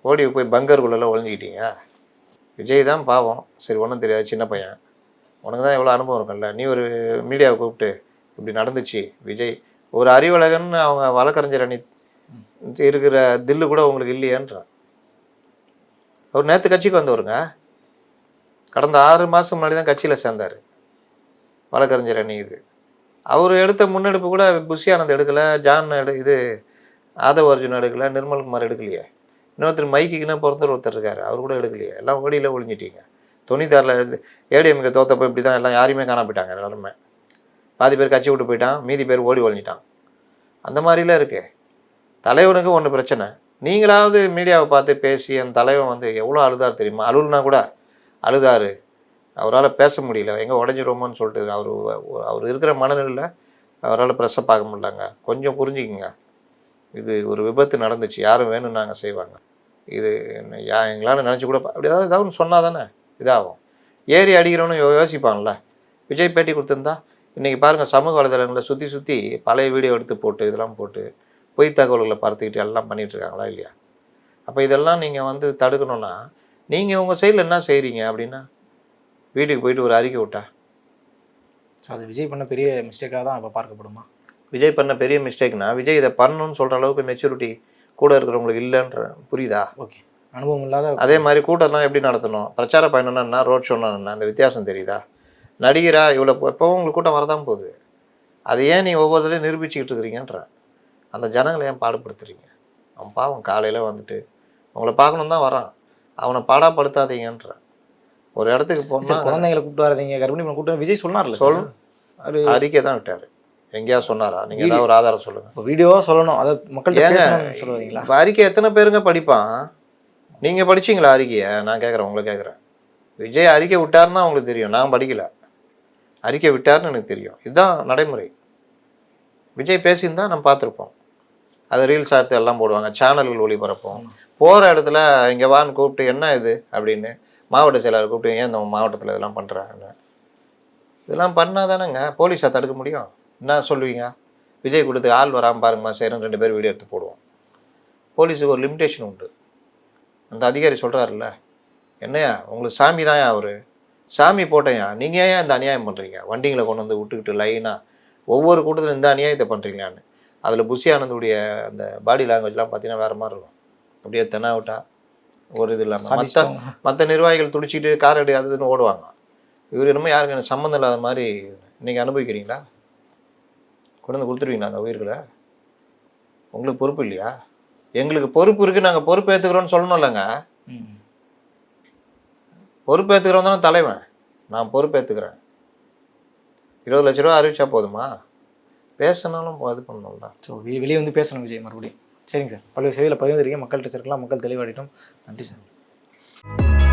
ஓடி போய் பங்கருக்குள்ளே ஒளிஞ்சிக்கிட்டீங்க விஜய் தான் பாவம். சரி ஒன்றும் தெரியாது சின்ன பையன். உனக்கு தான் எவ்வளோ அனுபவம் இருக்கும்ல? நீ ஒரு மீடியாவை கூப்பிட்டு இப்படி நடந்துச்சு விஜய். ஒரு அறிவழகன் அவங்க வழக்கறிஞர் அணி இருக்கிற தில்லு கூட உங்களுக்கு இல்லையேன்றான் அவர் நேற்று கட்சிக்கு வந்தவருங்க. கடந்த ஆறு மாதம் முன்னாடி தான் கட்சியில் சேர்ந்தார். வழக்கறிஞர் அணி இது. அவர் எடுத்த முன்னெடுப்பு கூட புஷி ஆனந்த் எடுக்கலை ஜான் எடு இது ஆதவ அர்ஜுன் எடுக்கலை நிர்மல்குமார் எடுக்கலையே. இன்னொருத்தர் மைக்குக்குன்னு பிறந்தவர் ஒருத்தர் இருக்கார் அவர் கூட எடுக்கலையே. எல்லாம் ஓடியில் ஒழிஞ்சிட்டீங்க தொண்ணூத்தாறில் ஏடிஎம்கே தோத்தப்போ இப்படி தான் எல்லாம் யாரையுமே காண போயிட்டாங்க எல்லாருமே. பாதி பேர் கட்சி விட்டு போயிட்டான் மீதி பேர் ஓடி ஒழிஞ்சிட்டான் அந்த மாதிரிலாம் இருக்குது தலைவனுக்கு ஒன்று பிரச்சனை. நீங்களாவது மீடியாவை பார்த்து பேசி அந்த தலைவன் வந்து எவ்வளோ அழுதார் தெரியுமா? அழுகுனா கூட அழுதாரு. அவரால் பேச முடியல. எங்கே உடஞ்சிருமோன்னு சொல்லிட்டு அவர் அவர் இருக்கிற மனநிலையில் அவரால் ப்ரெஸ்ஸை பார்க்க முடியலங்க. கொஞ்சம் புரிஞ்சுக்குங்க. இது ஒரு விபத்து நடந்துச்சு. யாரும் வேணும்னாங்க செய்வாங்க. இது என்ன யா எங்களால் நினச்சி கூட அப்படி ஏதாவது ஏதாவது சொன்னால் தானே இதாகும். ஏறி அடிக்கிறவனு யோசிப்பான்ல. விஜய் பேட்டி கொடுத்துருந்தா இன்றைக்கி பாருங்கள் சமூக வலைதளங்களை சுற்றி சுற்றி பழைய வீடியோ எடுத்து போட்டு இதெல்லாம் போட்டு பொய் தகவல்களை பரத்திக்கிட்டு எல்லாம் பண்ணிட்டு இருக்காங்களா இல்லையா? அப்போ இதெல்லாம் நீங்கள் வந்து தடுக்கணும்னா நீங்கள் உங்கள் சைடில் என்ன செய்கிறீங்க அப்படின்னா வீட்டுக்கு போயிட்டு ஒரு அறிக்கை விட்டா? ஸோ அது விஜய் பண்ண பெரிய மிஸ்டேக்காக தான் இப்போ பார்க்கப்படுமா? விஜய் பண்ண பெரிய மிஸ்டேக்னா விஜய் இதை பண்ணணும்னு சொல்கிற அளவுக்கு மெச்சூரிட்டி கூட இருக்கிறவங்களுக்கு இல்லைன்ற புரியுதா? ஓகே. அனுபவம் இல்லாத அதே மாதிரி கூட்டம்லாம் எப்படி நடத்தணும்? பிரச்சார பயணம்னா ரோட் ஷோனா அந்த வித்தியாசம் தெரியுதா? நடிகரா இவ்வளோ எப்போவும் உங்களுக்கு கூட்டம் வரதான் போகுது. அதை ஏன் நீ ஒவ்வொருத்தரையும் நிரூபிச்சுக்கிட்டு இருக்கிறீங்கன்ற. அந்த ஜனங்களை ஏன் பாடுபடுத்துறீங்க? அவன் பாவம் காலையில் வந்துட்டு உங்களை பார்க்கணும் தான் வரான். அவனை பாடாப்படுத்தாதீங்கன்ற ஒரு இடத்துக்கு போனால் குழந்தைங்களை கூப்பிட்டு வராதீங்க. கர்ப்பிணி கூப்பிட்டு விஜய் சொன்னார்ல சார்? சொல்லு. அது அறிக்கை தான் விட்டார். எங்கேயாவது சொன்னாரா? நீங்கள் ஏதாவது ஒரு ஆதாரம் சொல்லுங்கள் இப்போ வீடியோவாக சொல்லணும். அதை மக்கள்கிட்ட ஏங்க, சொல்லுவீங்களா இப்ப அறிக்கை எத்தனை பேருங்க படிப்பான்? நீங்க படிச்சீங்களா அறிக்கையை? நான் கேட்குறேன் உங்களை கேட்குறேன் விஜய் அறிக்கை விட்டாருன்னா உங்களுக்கு தெரியும். நான் படிக்கல. அறிக்கை விட்டாருன்னு எனக்கு தெரியும். இதுதான் நடைமுறை. விஜய் பேசியிருந்தா நம்ம பார்த்துருப்போம். அது ரீல்ஸ் எடுத்து எல்லாம் போடுவாங்க சேனல்கள் ஒளிபரப்போம். போகிற இடத்துல இங்கே வான்னு கூப்பிட்டு என்ன இது? அப்படின்னு மாவட்ட செயலாளர் கூப்பிட்டு ஏன் இந்த மாவட்டத்தில் இதெல்லாம் பண்ணுறாங்கன்னு இதெல்லாம் பண்ணால் தானேங்க. போலீஸை தடுக்க முடியும். என்ன சொல்லுவீங்க? விஜய் கொடுத்து ஆள் வராமல் பாருங்கம்மா சரின்னு ரெண்டு பேர் வீடியோ எடுத்து போடுவோம். போலீஸுக்கு ஒரு லிமிட்டேஷன் உண்டு. அந்த அதிகாரி சொல்கிறாருல்ல என்னையா உங்களுக்கு சாமி தான் அவர்? சாமி போட்டேயா நீங்கள் ஏன் இந்த அநியாயம் பண்ணுறீங்க வண்டிங்களை கொண்டு வந்து விட்டுக்கிட்டு லைனாக ஒவ்வொரு கூட்டத்தில் இந்த அநியாயத்தை பண்ணுறீங்களான்னு அதில் புஷி ஆனந்துடைய அந்த பாடி லாங்குவேஜ்லாம் பார்த்தீங்கன்னா வேறு மாதிரி இருக்கும். அப்படியே தெனாவிட்டா ஒரு இது இல்லாமல் மற்ற. மற்ற நிர்வாகிகள் துடிச்சிட்டு கார் அடி அது இதுன்னு ஓடுவாங்க. இவர் என்னமோ யாருக்கு எனக்கு சம்மந்தம் இல்லாத மாதிரி நீங்கள் அனுபவிக்கிறீங்களா? கொண்டு வந்து கொடுத்துருவீங்களா அந்த உயிர்களை? உங்களுக்கு பொறுப்பு இல்லையா? எங்களுக்கு பொறுப்பு இருக்குது நாங்கள் பொறுப்பு ஏற்றுக்கிறோன்னு சொல்லணும் இல்லைங்க. ம். பொறுப்பு ஏற்றுக்கிறோம் தானே தலைவன். நான் பொறுப்பு ஏற்றுக்கிறேன் இருபது லட்ச ரூபா அறிவிச்சா போதுமா? பேசணும்னு இது பண்ணணும்ல ஸோ வெளியே வந்து பேசணும் விஜய் மறுபடியும். சரிங்க சார். பல்வேறு செய்தியில் பகிர்ந்துருக்கீங்க மக்கள்கிட்ட சேர்க்கலாம். மக்கள் தெளிவாடிட்டோம் நன்றி சார்.